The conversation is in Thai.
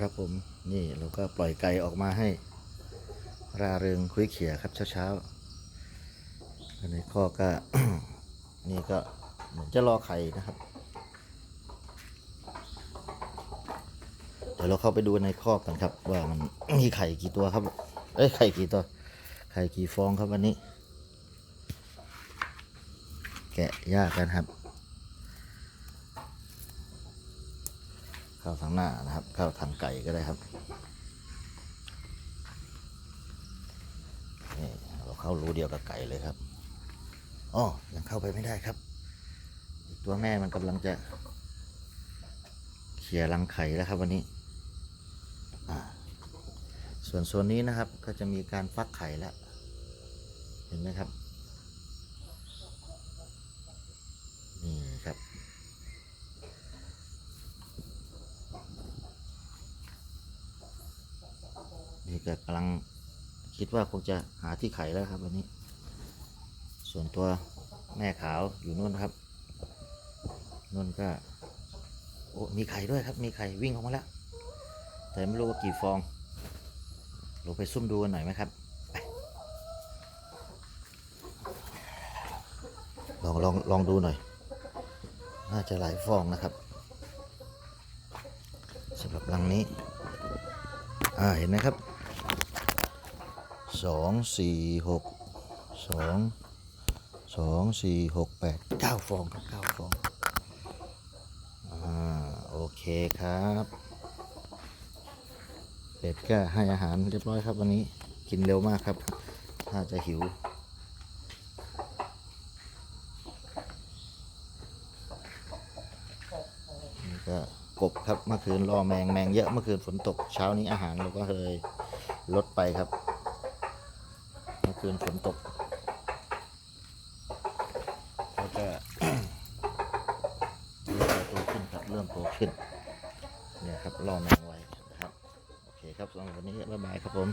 ครับผมนี่เราก็ปล่อยไก่ออกมาให้ ราเริงคุยเขียครับเช้าๆอันข้อก็นี่ก็เหมือนจะรอไข่นะครับ เดี๋ยวเราเข้าไปดูในคอกกันครับ ว่ามันมีไข่กี่ตัวครับ เอ้ยไข่กี่ตัวไข่กี่ฟองครับวันนี้ แกะยากกันครับ เข้าทางหน้านะครับ เข้าทางไก่ก็ได้ครับนี่เราเข้ารูเดียวกับไก่เลยครับอ๋อยังเข้าไปไม่ได้ครับ ตัวแม่มันกำลังจะเขี่ยรังไข่แล้วครับวันนี้อ่าส่วนโซนนี้นะครับก็จะมีการฟักไข่แล้ว เห็นไหมครับ นี่ครับ นี่ก็กำลังคิดว่าคงจะหาที่ไข่แล้วครับวันนี้ ส่วนตัวแม่ขาวอยู่นู่นครับนู่นก็โอ้มีไข่ด้วยครับ มีไข่วิ่งออกมาแล้ว แต่ไม่รู้ว่ากี่ฟองเราไปซุ่มดูกันหน่อยไหมครับลองลองลองดูหน่อย น่าจะหลายฟองนะครับสำหรับรังนี้ อ่า เห็นไหมครับ สองสี่หกสองสองสี่หกแปดเก้าฟองครับเก้าฟองอ่าโอเคครับเป็ดก็ให้อาหารเรียบร้อยครับวันนี้กินเร็วมากครับ ถ้าจะหิว นี่ก็กบครับเมื่อคืนรอแมงแมงเยอะเมื่อคืนฝนตกเช้านี้อาหารเราก็เลยลดไปครับ มื่อคืนฝนตก แล้วก็เริ่มโตขึ้นครับ เริ่มโตขึ้น เนี่ยครับรอแมงไว้นะครับ โอเคครับสำหรับวันนี้บ๊ายบายครับผม